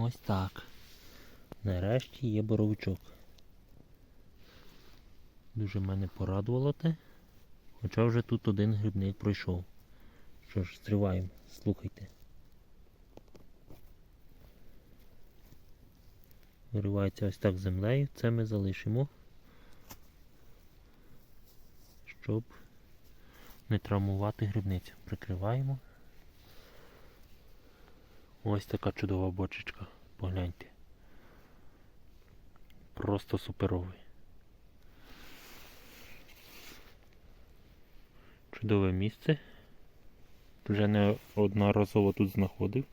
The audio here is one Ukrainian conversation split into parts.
Ось так. Нарешті є боровичок. Дуже мене порадувало те. Хоча вже тут один грибник пройшов. Що ж, стриваємо, слухайте. Виривається ось так землею, це ми залишимо, щоб не травмувати грибницю. Прикриваємо. Ось така чудова бочечка. Погляньте. Просто суперовий. Чудове місце. Вже неодноразово тут знаходив.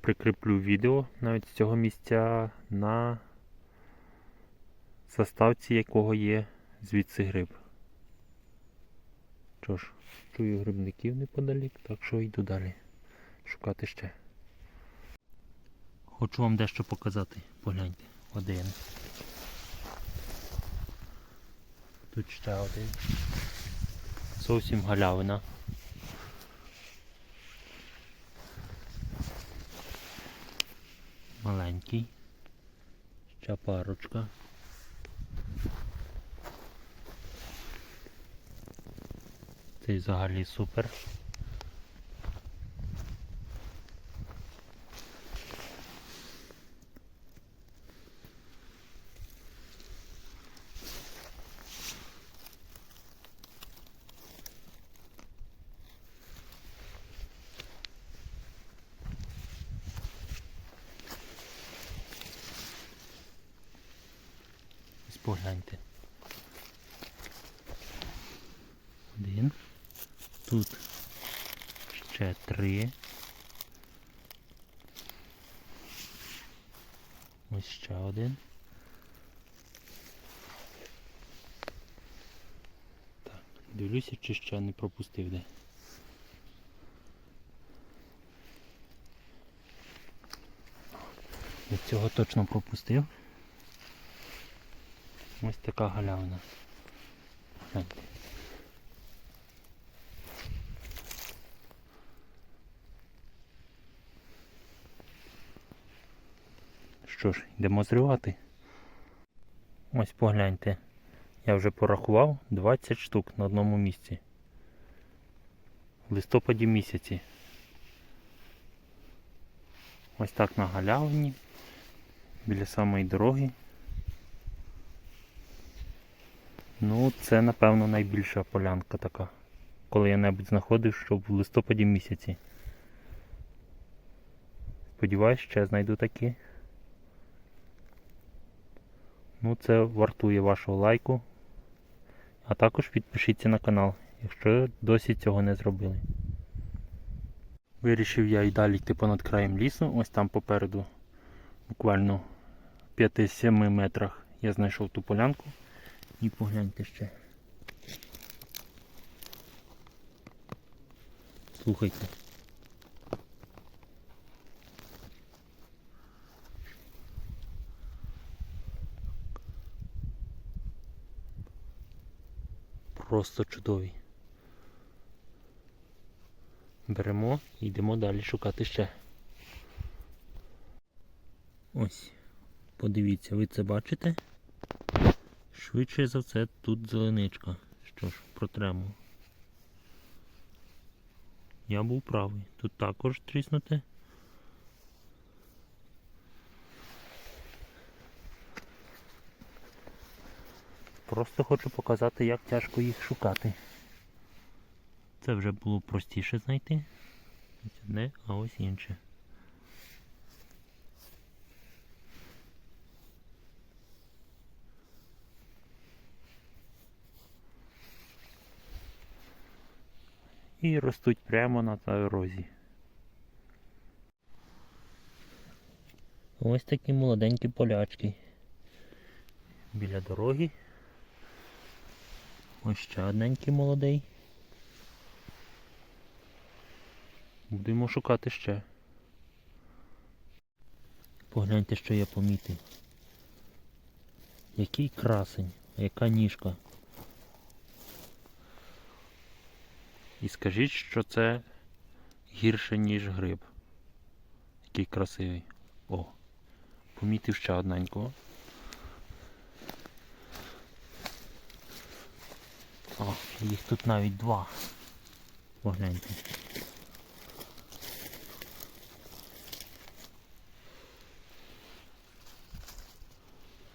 Прикріплю відео навіть з цього місця на заставці якого є звідси гриб. Що ж, чую грибників неподалік, так що йду далі шукати ще. Хочу вам дещо показати. Погляньте. Один. Тут ще один. Зовсім галявина. Маленький. Ще парочка. Цей взагалі супер. Ось погляньте. Один. Тут ще три. Ось ще один. Так, дивлюся, чи ще не пропустив де. Від цього точно пропустив. Ось така галявина. Гляньте. Що ж, йдемо зривати. Ось погляньте. Я вже порахував 20 штук на одному місці. В листопаді місяці. Ось так на галявині. Біля самої дороги. Ну, це напевно найбільша полянка така. Коли я небудь знаходив, щоб в листопаді місяці. Сподіваюсь, ще знайду такі. Ну, це вартує вашого лайку. А також підпишіться на канал, якщо досі цього не зробили. Вирішив я і далі йти понад краєм лісу. Ось там попереду, буквально в 5-7 метрах я знайшов ту полянку. І погляньте ще. Слухайте. Просто чудові. Беремо і йдемо далі шукати ще. Ось, подивіться, ви це бачите? Швидше за все тут зеленичка. Що ж, протремо. Я був правий. Тут також тріснути. Просто хочу показати, як тяжко їх шукати. Це вже було простіше знайти. Ось одне, а ось інше. і ростуть прямо на дорозі. Ось такі молоденькі полячки. Біля дороги. Ось ще одненький молодий. Будемо шукати ще. Погляньте, що я помітив. Який красень, яка ніжка. І скажіть, що це гірше, ніж гриб. Який красивий. О, помітив ще одненького. О, їх тут навіть два. Погляньте.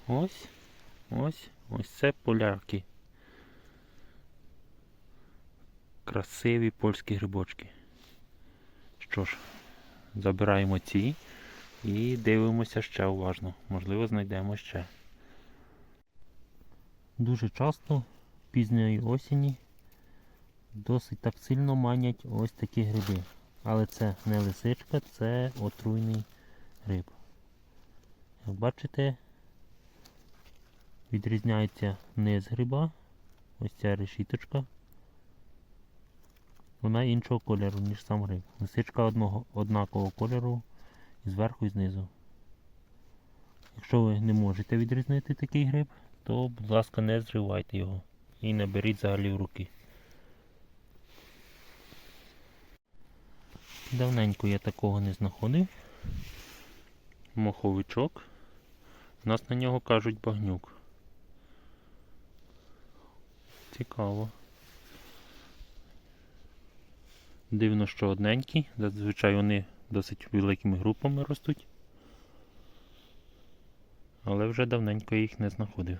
Ось, ось, ось це поляки. Красиві польські грибочки. Що ж, забираємо ці і дивимося ще уважно. Можливо, знайдемо ще. Дуже часто пізньої осені досить так сильно манять ось такі гриби. Але це не лисичка, це отруйний гриб. Як бачите, відрізняється низ гриба. Ось ця решіточка. Вона іншого кольору, ніж сам гриб. Лисичка одного, однакового кольору і зверху і знизу. Якщо ви не можете відрізнити такий гриб, то, будь ласка, не зривайте його і не беріть взагалі в руки. Давненько я такого не знаходив. Моховичок. У нас на нього кажуть багнюк. Цікаво. Дивно, що одненькі, зазвичай вони досить великими групами ростуть. Але вже давненько їх не знаходив.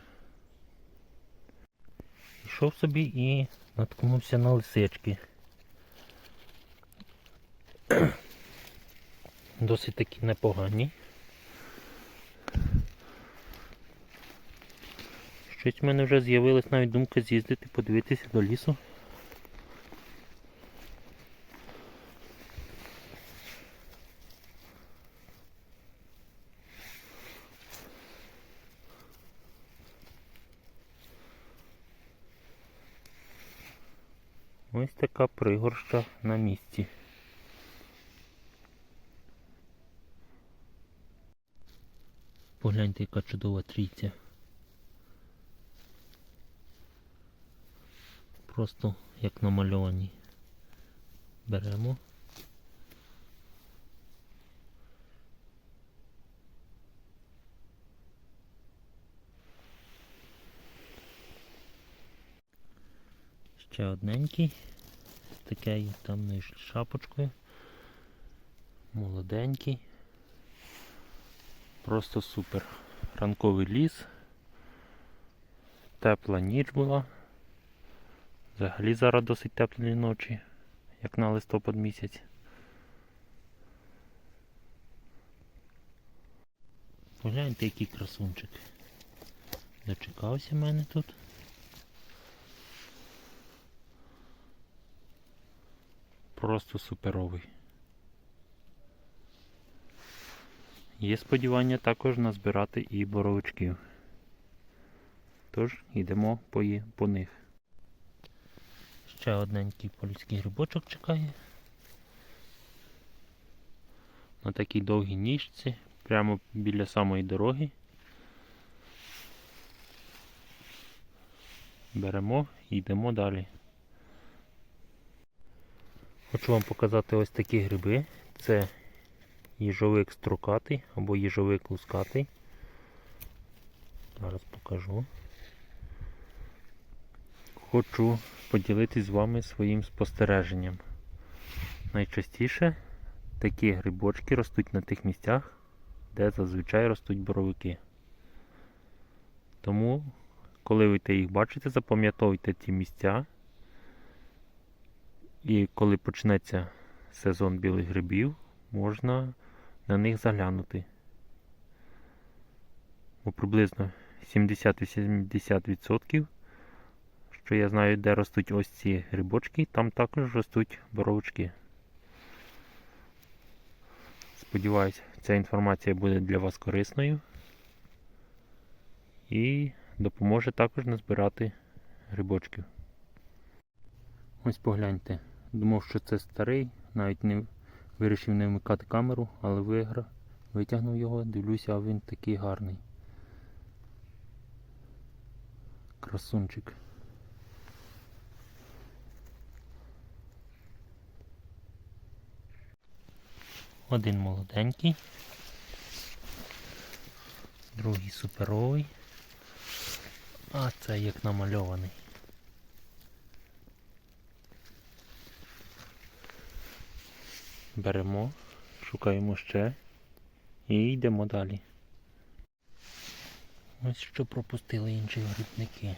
Йшов собі і наткнувся на лисички. Досить такі непогані. Щось в мене вже з'явилась навіть думка з'їздити, подивитися до лісу. Ось така пригорща на місці. Погляньте, яка чудова трійця. Просто як намальовані. Беремо. Ще одненький. З такою темною шапочкою. Молоденький. Просто супер. Ранковий ліс. Тепла ніч була. Взагалі зараз досить теплі ночі, як на листопад місяць. Погляньте, який красунчик. Дочекався мене тут. Просто суперовий. Є сподівання також назбирати і боровичків. Тож йдемо по, є- по них. Ще одненький польський грибочок чекає. На такій довгій ніжці, прямо біля самої дороги. Беремо і йдемо далі. Хочу вам показати ось такі гриби. Це їжовик строкатий або їжовик лускатий. Зараз покажу. Хочу поділитись з вами своїм спостереженням. Найчастіше такі грибочки ростуть на тих місцях, де зазвичай ростуть боровики. Тому, коли ви їх бачите, запам'ятовуйте ці місця. І коли почнеться сезон білих грибів, можна на них заглянути. Бо приблизно 70-80%, що я знаю, де ростуть ось ці грибочки, там також ростуть боровички. Сподіваюсь, ця інформація буде для вас корисною і допоможе також назбирати грибочків. Ось погляньте. Думав, що це старий, навіть не вирішив не вмикати камеру, але вигра... витягнув його, дивлюся, а він такий гарний. Красунчик. Один молоденький. Другий суперовий. А це як намальований. Беремо, шукаємо ще і йдемо далі. Ось що пропустили інші грибники.